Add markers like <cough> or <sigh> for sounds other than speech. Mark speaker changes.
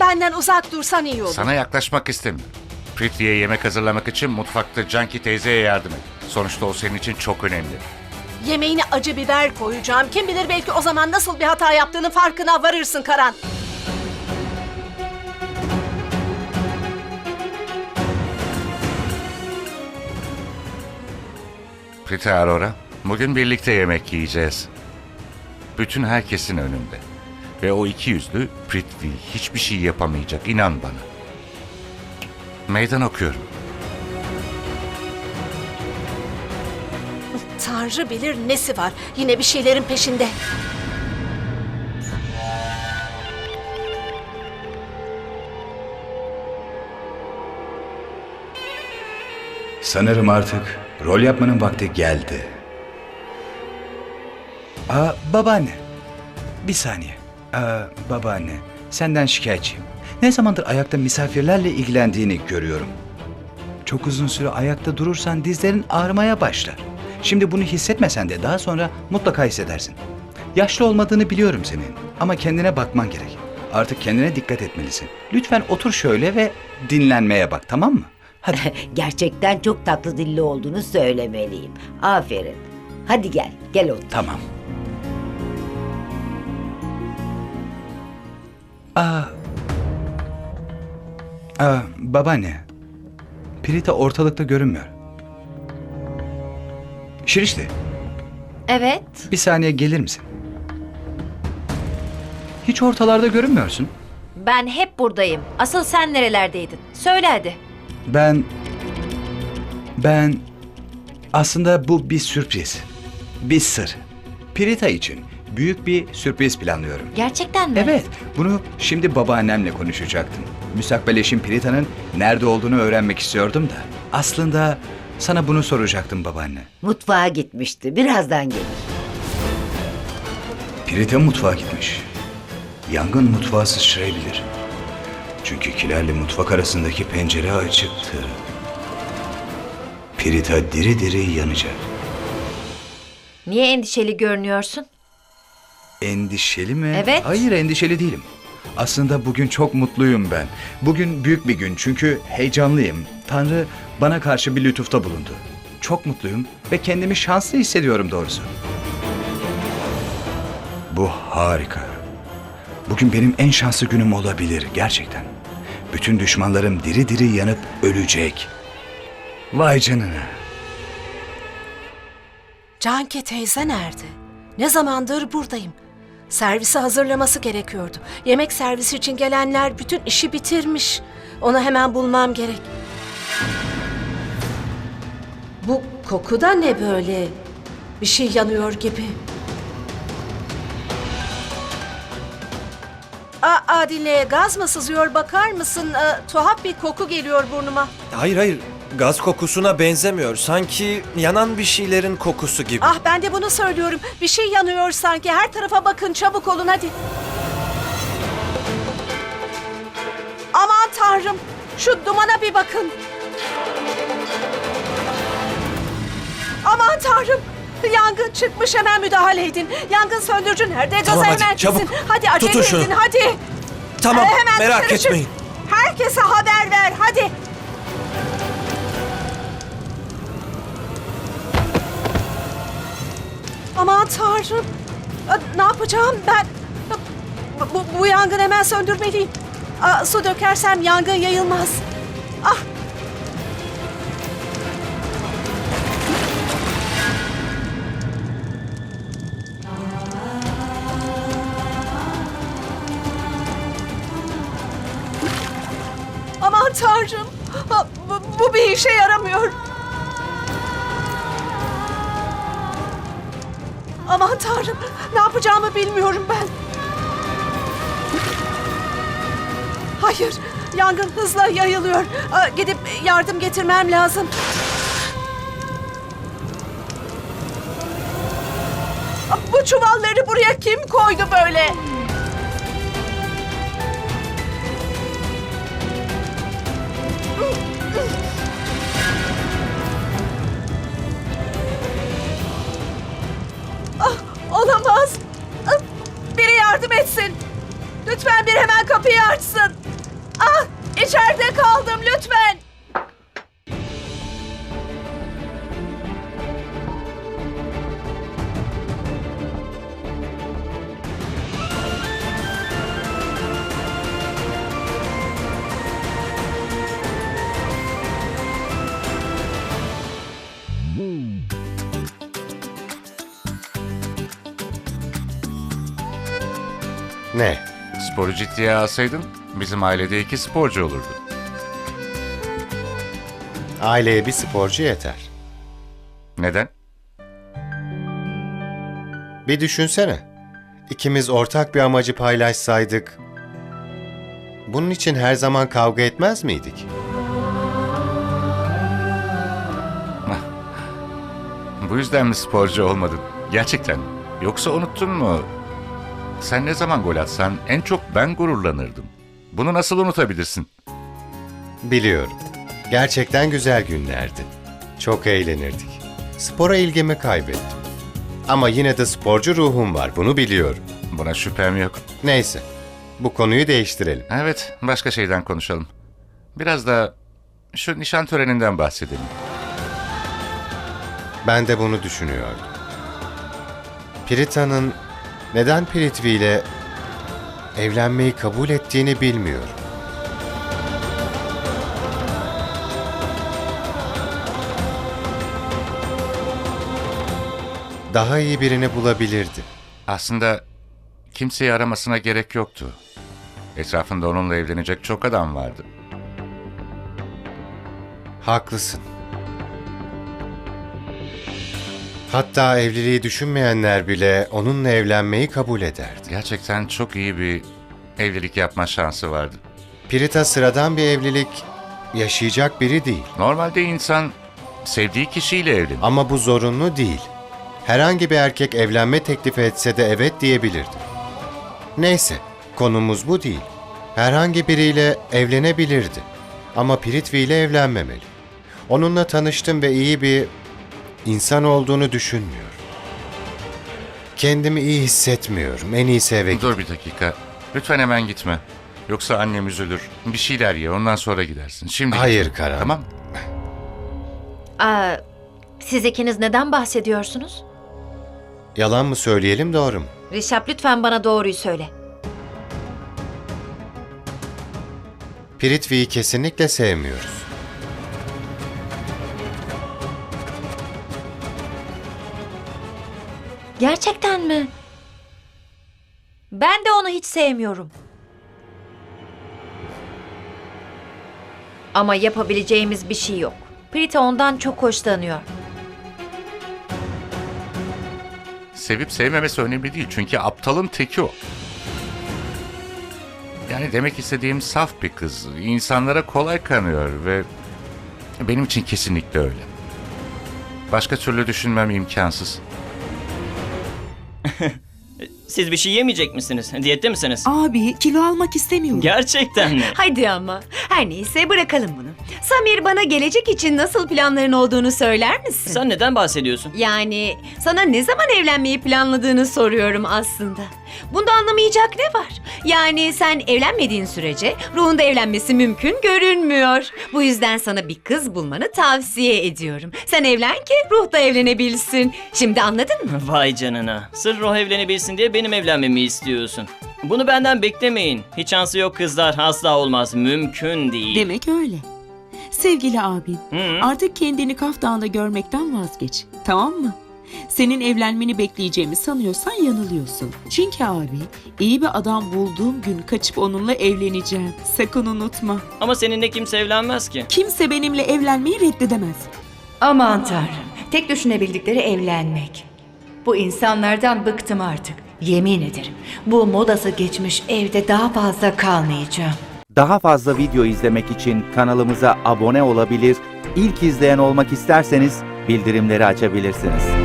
Speaker 1: benden uzak dursan iyi olur.
Speaker 2: Sana yaklaşmak istemiyorum. Prithvi'ye yemek hazırlamak için mutfakta Canki teyzeye yardım et. Sonuçta o senin için çok önemli.
Speaker 1: Yemeğine acı biber koyacağım. Kim bilir belki o zaman nasıl bir hata yaptığının farkına varırsın Karan.
Speaker 2: Priti Aurora, bugün birlikte yemek yiyeceğiz. Bütün herkesin önünde. Ve o iki yüzlü Prithvi hiçbir şey yapamayacak, inan bana. Meydan okuyorum.
Speaker 1: Tanrı bilir nesi var. Yine bir şeylerin peşinde.
Speaker 3: Sanırım artık rol yapmanın vakti geldi. Aa, babaanne. Bir saniye. Aa, babaanne, senden şikayetçiyim. Ne zamandır ayakta misafirlerle ilgilendiğini görüyorum. Çok uzun süre ayakta durursan dizlerin ağrımaya başlar. Şimdi bunu hissetmesen de daha sonra mutlaka hissedersin. Yaşlı olmadığını biliyorum senin ama kendine bakman gerek. Artık kendine dikkat etmelisin. Lütfen otur şöyle ve dinlenmeye bak tamam mı? Hadi. <laughs>
Speaker 4: Gerçekten çok tatlı dilli olduğunu söylemeliyim. Aferin. Hadi gel, gel otur.
Speaker 3: Tamam. Aa. Aa, babaanne. Prita ortalıkta görünmüyor. Şirişte,
Speaker 5: Evet.
Speaker 3: bir saniye gelir misin? Hiç ortalarda görünmüyorsun.
Speaker 5: Ben hep buradayım. Asıl sen nerelerdeydin? Söyle hadi.
Speaker 3: Ben... Ben... Aslında bu bir sürpriz. Bir sır. Prita için büyük bir sürpriz planlıyorum.
Speaker 5: Gerçekten mi?
Speaker 3: Evet, bunu şimdi babaannemle konuşacaktım. Müstakbel eşim Prita'nın nerede olduğunu öğrenmek istiyordum da. Aslında sana bunu soracaktım babaanne.
Speaker 4: Mutfağa gitmişti. Birazdan gelir.
Speaker 3: Prita mutfağa gitmiş. Yangın mutfağı sıçrayabilir. Çünkü kilerle mutfak arasındaki pencere açıktı. Prita diri diri yanacak.
Speaker 5: Niye endişeli görünüyorsun?
Speaker 3: Endişeli mi?
Speaker 5: Evet.
Speaker 3: Hayır endişeli değilim. Aslında bugün çok mutluyum ben. Bugün büyük bir gün çünkü heyecanlıyım. Tanrı bana karşı bir lütufta bulundu. Çok mutluyum ve kendimi şanslı hissediyorum doğrusu. Bu harika. Bugün benim en şanslı günüm olabilir gerçekten. Bütün düşmanlarım diri diri yanıp ölecek. Vay canına.
Speaker 1: Canki teyze nerede? Ne zamandır buradayım. Servisi hazırlaması gerekiyordu. Yemek servisi için gelenler bütün işi bitirmiş. Onu hemen bulmam gerek. Bu koku da ne böyle? Bir şey yanıyor gibi. Aa, dinle, gaz mı sızıyor bakar mısın? Aa, tuhaf bir koku geliyor burnuma.
Speaker 6: Hayır hayır gaz kokusuna benzemiyor. Sanki yanan bir şeylerin kokusu gibi.
Speaker 1: Ah ben de bunu söylüyorum. Bir şey yanıyor sanki. Her tarafa bakın çabuk olun hadi. Aman tanrım. Şu dumana bir bakın. Aman tanrım. Yangın çıkmış hemen müdahale edin. Yangın söndürücü nerede? Gaza
Speaker 6: Tamam, hadi,
Speaker 1: hemen
Speaker 6: çabuk.
Speaker 1: Hadi acele
Speaker 6: Tutun şunu.
Speaker 1: edin hadi.
Speaker 6: Tamam
Speaker 1: Ee, hemen
Speaker 6: merak
Speaker 1: dışarı çık.
Speaker 6: etmeyin.
Speaker 1: Herkese haber ver hadi. Aman tanrım. Ne yapacağım ben? Bu, bu, yangını hemen söndürmeliyim. Su dökersem yangın yayılmaz. Ah! Aman tanrım. Bu, bu bir işe yaramıyor. Aman tanrım. Ne yapacağımı bilmiyorum ben. Hayır. Yangın hızla yayılıyor. Aa, Gidip yardım getirmem lazım. Bu çuvalları buraya kim koydu böyle?
Speaker 7: Ne?
Speaker 2: Sporu ciddiye alsaydın bizim ailede iki sporcu olurdu.
Speaker 7: Aileye bir sporcu yeter.
Speaker 2: Neden?
Speaker 7: Bir düşünsene. İkimiz ortak bir amacı paylaşsaydık... Bunun için her zaman kavga etmez miydik? <laughs>
Speaker 2: Bu yüzden mi sporcu olmadın? Gerçekten. Yoksa unuttun mu? Sen ne zaman gol atsan en çok ben gururlanırdım. Bunu nasıl unutabilirsin?
Speaker 7: Biliyorum. Gerçekten güzel günlerdi. Çok eğlenirdik. Spora ilgimi kaybettim. Ama yine de sporcu ruhum var, bunu biliyorum.
Speaker 2: Buna şüphem yok.
Speaker 7: Neyse, bu konuyu değiştirelim.
Speaker 2: Evet, başka şeyden konuşalım. Biraz da şu nişan töreninden bahsedelim.
Speaker 7: Ben de bunu düşünüyordum. Pirita'nın neden Piritvi ile evlenmeyi kabul ettiğini bilmiyorum. Daha iyi birini bulabilirdi.
Speaker 2: Aslında kimseyi aramasına gerek yoktu. Etrafında onunla evlenecek çok adam vardı.
Speaker 7: Haklısın. Hatta evliliği düşünmeyenler bile onunla evlenmeyi kabul ederdi.
Speaker 2: Gerçekten çok iyi bir evlilik yapma şansı vardı.
Speaker 7: Pirita sıradan bir evlilik yaşayacak biri değil.
Speaker 2: Normalde insan sevdiği kişiyle evlenir.
Speaker 7: Ama bu zorunlu değil. Herhangi bir erkek evlenme teklifi etse de evet diyebilirdi. Neyse, konumuz bu değil. Herhangi biriyle evlenebilirdi. Ama Piritvi ile evlenmemeli. Onunla tanıştım ve iyi bir insan olduğunu düşünmüyorum. Kendimi iyi hissetmiyorum. En iyisi eve git.
Speaker 2: Dur bir dakika. Lütfen hemen gitme. Yoksa annem üzülür. Bir şeyler ye ondan sonra gidersin. Şimdi
Speaker 7: Hayır
Speaker 2: gitme.
Speaker 7: Karan.
Speaker 2: Tamam.
Speaker 5: Aa, siz ikiniz neden bahsediyorsunuz?
Speaker 7: Yalan mı söyleyelim doğru mu?
Speaker 5: Rişap lütfen bana doğruyu söyle.
Speaker 7: Piritvi'yi kesinlikle sevmiyoruz.
Speaker 5: Gerçekten mi? Ben de onu hiç sevmiyorum. Ama yapabileceğimiz bir şey yok. Prita ondan çok hoşlanıyor.
Speaker 2: Sevip sevmemesi önemli değil. Çünkü aptalın teki o. Yani demek istediğim saf bir kız. İnsanlara kolay kanıyor ve benim için kesinlikle öyle. Başka türlü düşünmem imkansız. <laughs>
Speaker 8: Siz bir şey yemeyecek misiniz? Diyette misiniz?
Speaker 9: Abi kilo almak istemiyorum.
Speaker 8: Gerçekten mi? <laughs>
Speaker 9: Hadi ama. Her neyse bırakalım bunu. Samir bana gelecek için nasıl planların olduğunu söyler misin?
Speaker 8: Sen neden bahsediyorsun?
Speaker 9: Yani sana ne zaman evlenmeyi planladığını soruyorum aslında. Bunda anlamayacak ne var? Yani sen evlenmediğin sürece ruhunda evlenmesi mümkün görünmüyor. Bu yüzden sana bir kız bulmanı tavsiye ediyorum. Sen evlen ki ruh da evlenebilsin. Şimdi anladın mı? <laughs>
Speaker 8: Vay canına. Sırf Roh evlenebilsin diye benim evlenmemi istiyorsun. Bunu benden beklemeyin. Hiç şansı yok kızlar. Asla olmaz. Mümkün değil.
Speaker 10: Demek öyle. Sevgili abim,
Speaker 8: Hı.
Speaker 10: artık kendini Kaf Dağı'nda görmekten vazgeç. Tamam mı? Senin evlenmeni bekleyeceğimi sanıyorsan yanılıyorsun. Çünkü abi, iyi bir adam bulduğum gün kaçıp onunla evleneceğim. Sakın unutma.
Speaker 8: Ama seninle kimse evlenmez ki.
Speaker 10: Kimse benimle evlenmeyi reddedemez.
Speaker 11: Aman tanrım. Tek düşünebildikleri evlenmek. Bu insanlardan bıktım artık. Yemin ederim. Bu modası geçmiş evde daha fazla kalmayacağım.
Speaker 12: Daha fazla video izlemek için kanalımıza abone olabilir, ilk izleyen olmak isterseniz bildirimleri açabilirsiniz.